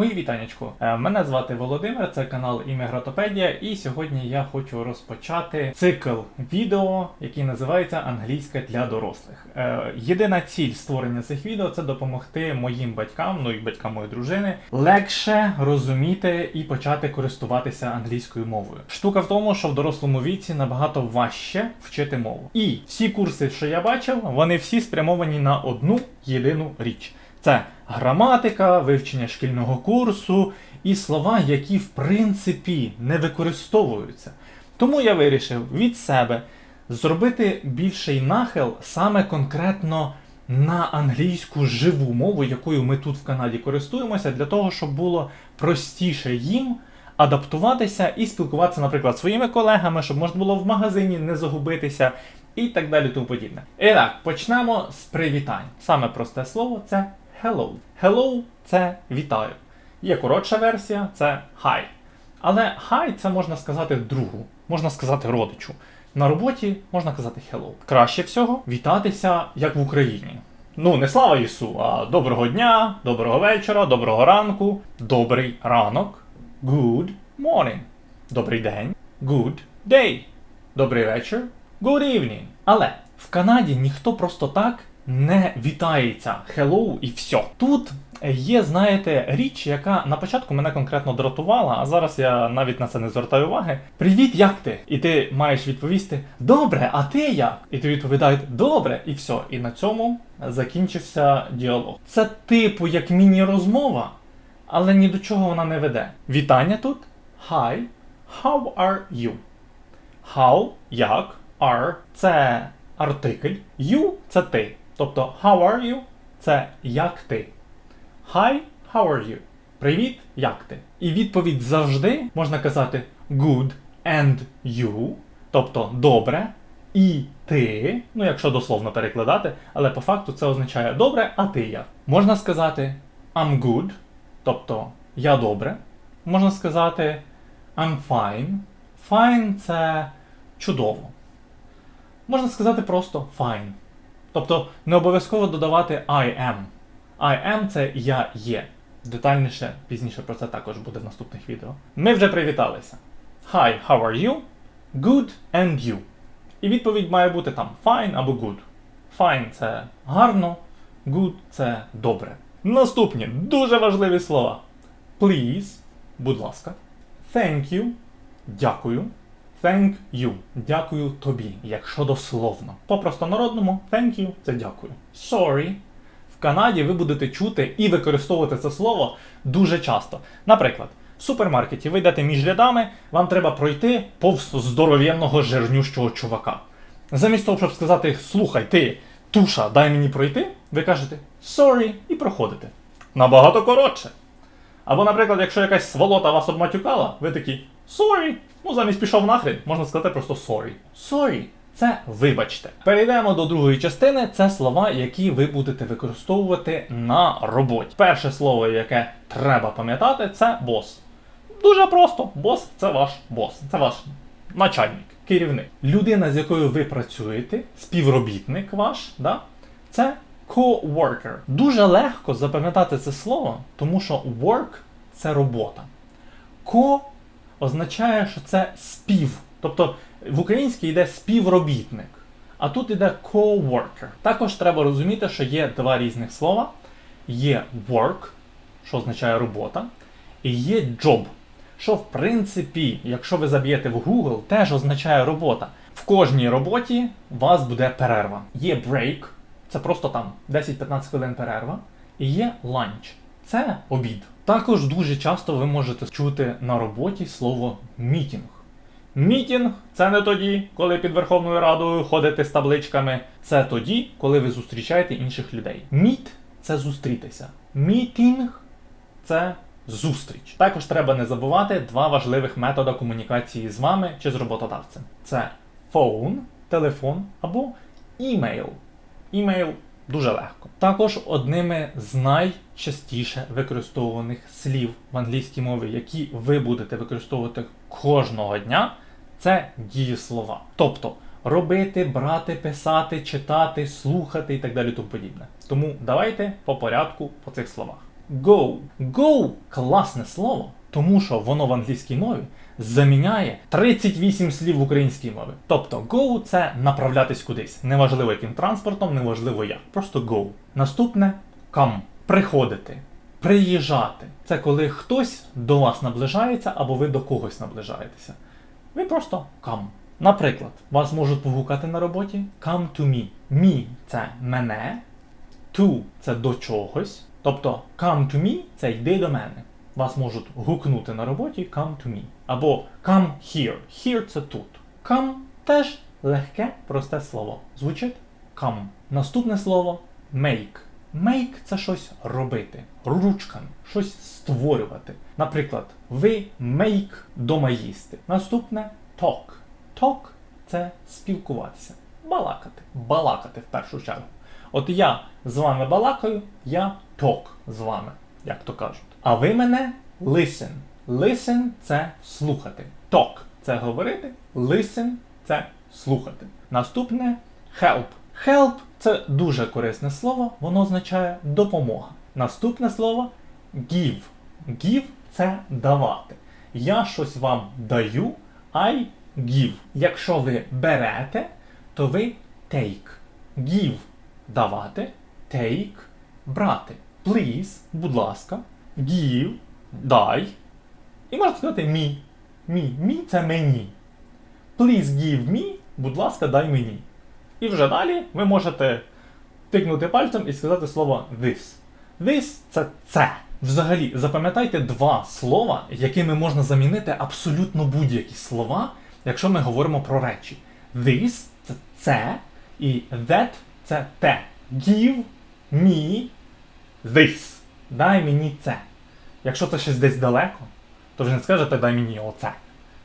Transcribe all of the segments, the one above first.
Мої вітанечко. Е, Мене звати Володимир, це канал Іммігратопедія, і сьогодні я хочу розпочати цикл відео, який називається Англійська для дорослих. Е, Єдина ціль створення цих відео це допомогти моїм батькам, ну і батькам моєї дружини, легше розуміти і почати користуватися англійською мовою. Штука в тому, що в дорослому віці набагато важче вчити мову. І всі курси, що я бачив, вони всі спрямовані на одну єдину річ. Це граматика, вивчення шкільного курсу і слова, які в принципі не використовуються. Тому я вирішив від себе зробити більший нахил саме конкретно на англійську живу мову, якою ми тут в Канаді користуємося, для того, щоб було простіше їм адаптуватися і спілкуватися, наприклад, своїми колегами, щоб можна було в магазині не загубитися і так далі тому подібне. І так, почнемо з привітань. Саме просте слово це hello. Hello це вітаю. Є коротша версія, це hi. Але hi це можна сказати другу, можна сказати родичу. На роботі можна казати hello. Краще всього вітатися, як в Україні. Ну, не слава Ісу, а доброго дня, доброго вечора, доброго ранку, добрий ранок, good morning. Добрий день, good day. Добрий вечір, good evening. Але в Канаді ніхто просто так не вітається hello і все. Тут є, знаєте, річ, яка на початку мене конкретно дратувала, а зараз я навіть на це не звертаю уваги. Привіт, як ти? І ти маєш відповісти Добре, а ти як? І ти відповідають Добре, і все. І на цьому закінчився діалог. Це типу як міні-розмова, але ні до чого вона не веде. Вітання тут Hi, how are you? How, як, are це артикль, you це ти. Тобто how are you це як ти. Hi, how are you? Привіт, як ти? І відповідь завжди можна казати good and you, тобто добре і ти, ну якщо дословно перекладати, але по факту це означає добре, а ти як. Можна сказати I'm good, тобто я добре. Можна сказати I'm fine. Fine це чудово. Можна сказати просто fine. Тобто не обов'язково додавати I am. I am це я є. Детальніше пізніше про це також буде в наступних відео. Ми вже привіталися. Hi, how are you? Good and you. І відповідь має бути там fine або good. Fine це гарно, good це добре. Наступні дуже важливі слова. Please, будь ласка. Thank you. Дякую. Thank you. Дякую тобі, якщо дословно. По простонародному thank you це дякую. Sorry. В Канаді ви будете чути і використовувати це слово дуже часто. Наприклад, в супермаркеті ви йдете між рядами, вам треба пройти повз здоров'яного жирнющого чувака. Замість того, щоб сказати слухай, ти, туша, дай мені пройти, ви кажете sorry і проходите. Набагато коротше. Або, наприклад, якщо якась сволота вас обматюкала, ви такі sorry. Ну, замість пішов нахрен, можна сказати просто sorry. Sorry. Це вибачте. Перейдемо до другої частини. Це слова, які ви будете використовувати на роботі. Перше слово, яке треба пам'ятати, це бос. Дуже просто. Бос це ваш бос, це ваш начальник, керівник. Людина, з якою ви працюєте, співробітник ваш, да? це co-worker. Дуже легко запам'ятати це слово, тому що work це робота. Co означає, що це спів. Тобто в українській йде співробітник, а тут йде co-worker. Також треба розуміти, що є два різних слова: є work, що означає робота, і є job, що в принципі, якщо ви заб'єте в Google, теж означає робота. В кожній роботі у вас буде перерва. Є break, це просто там 10-15 хвилин перерва, і є lunch. Це обід. Також дуже часто ви можете чути на роботі слово мітінг. Мітінг це не тоді, коли під Верховною Радою ходите з табличками. Це тоді, коли ви зустрічаєте інших людей. Міт це зустрітися. Мітінг це зустріч. Також треба не забувати два важливих методи комунікації з вами чи з роботодавцем: це фон, телефон або імейл. Імейл дуже легко. Також одними з найчастіше використовуваних слів в англійській мові, які ви будете використовувати кожного дня, це дієслова. Тобто робити, брати, писати, читати, слухати і так далі тому подібне. Тому давайте по порядку по цих словах. go. Go класне слово, тому що воно в англійській мові заміняє 38 слів в українській мові. Тобто go це направлятись кудись. Неважливо яким транспортом, неважливо як. Просто go. Наступне come. Приходити. Приїжджати. Це коли хтось до вас наближається або ви до когось наближаєтеся. Ви просто come. Наприклад, вас можуть погукати на роботі come to me. Me – це мене, to – це до чогось. Тобто come to me це йди до мене. Вас можуть гукнути на роботі come to me. Або come here. Here це тут. Come теж легке, просте слово. Звучить come. Наступне слово make. Make це щось робити, ручками, щось створювати. Наприклад, ви make дома їсти. Наступне talk. Talk це спілкуватися, балакати. Балакати в першу чергу. От я з вами балакаю, я talk з вами, як то кажуть. А ви мене listen. Listen це слухати. Talk це говорити, listen це слухати. Наступне help. Help це дуже корисне слово, воно означає допомога. Наступне слово give. Give це давати. Я щось вам даю, I give. Якщо ви берете, то ви take. Give давати, take брати. Please, будь ласка, give, дай. І можна сказати me. Me. Me це мені. Please give me, будь ласка, дай мені. І вже далі ви можете тикнути пальцем і сказати слово this. This це це. Взагалі, запам'ятайте два слова, якими можна замінити абсолютно будь-які слова, якщо ми говоримо про речі. This це це, і that це те. Give me this. Дай мені це. Якщо це щось десь далеко, то ви не скажете дай мені оце.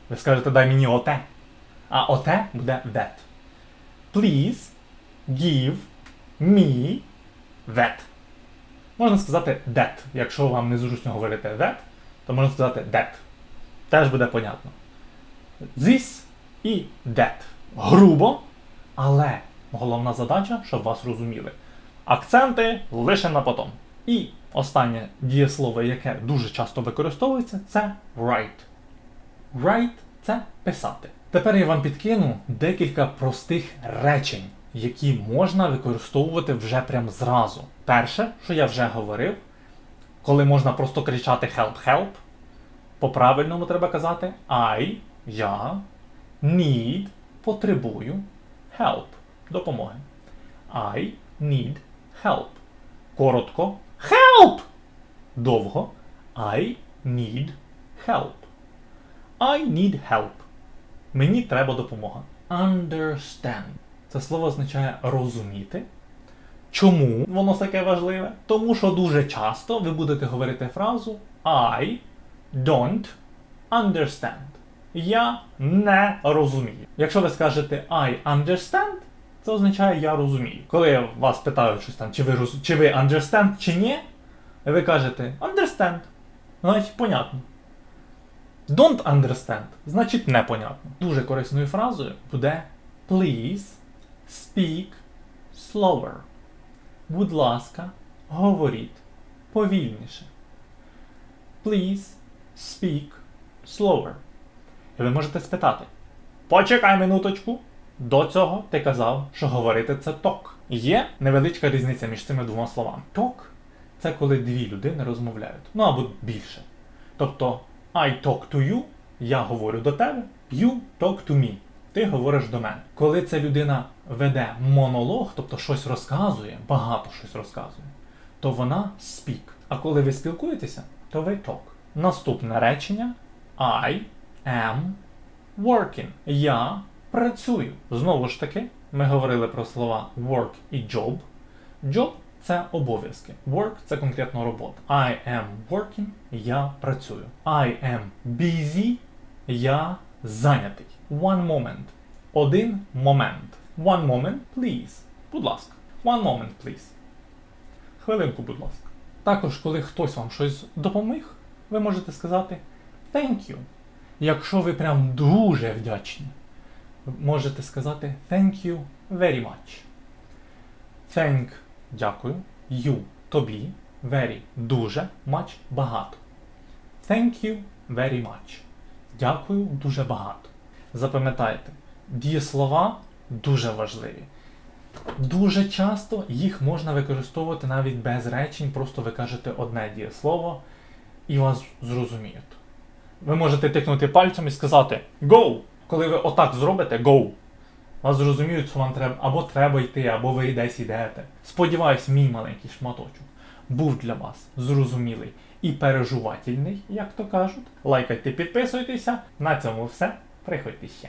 Ви скажете дай мені оте. А оте буде that. Please give me that. Можна сказати that. Якщо вам незручно говорити that, то можна сказати that. Теж буде понятно. This і that. Грубо, але головна задача, щоб вас розуміли. Акценти лише на потом. І останнє дієслово, яке дуже часто використовується, це write. Write це писати. Тепер я вам підкину декілька простих речень, які можна використовувати вже прям зразу. Перше, що я вже говорив, коли можна просто кричати help, help, по-правильному треба казати I, я, need, потребую, help, допомоги. I need help. Коротко help! Довго I need help. I need help. Мені треба допомога. Understand. Це слово означає розуміти. Чому воно таке важливе? Тому що дуже часто ви будете говорити фразу I don't understand. Я не розумію. Якщо ви скажете I understand, це означає я розумію. Коли я вас питаю щось там, чи ви роз... чи ви understand, чи ні, ви кажете understand. Значить, понятно. Don't understand значить непонятно. Дуже корисною фразою буде Please speak slower. Будь ласка, говоріть повільніше. Please speak slower. І ви можете спитати. Почекай минуточку. До цього ти казав, що говорити це ток. Є невеличка різниця між цими двома словами. Ток це коли дві людини розмовляють. Ну або більше. Тобто I talk to you, я говорю до тебе, you talk to me. Ти говориш до мене. Коли ця людина веде монолог, тобто щось розказує, багато щось розказує, то вона speak. А коли ви спілкуєтеся, то ви talk. Наступне речення I am working. Я працюю. Знову ж таки, ми говорили про слова work і job. Job це обов'язки. Work це конкретно робота. I am working. Я працюю. I am busy. Я зайнятий. One moment. Один момент. One moment, please. Будь ласка. One moment, please. Хвилинку, будь ласка. Також, коли хтось вам щось допоміг, ви можете сказати thank you. Якщо ви прям дуже вдячні, можете сказати thank you very much. Thank дякую. You тобі very дуже, much багато. Thank you very much. Дякую дуже багато. Запам'ятайте, дієслова дуже важливі. Дуже часто їх можна використовувати навіть без речень, просто ви кажете одне дієслово і вас зрозуміють. Ви можете тикнути пальцем і сказати Go! Коли ви отак зробите go, вас зрозуміють, що вам треба або треба йти, або ви десь йдете. Сподіваюсь, мій маленький шматочок був для вас зрозумілий і переживательний, як то кажуть. Лайкайте, підписуйтеся. На цьому все. Приходьте ще.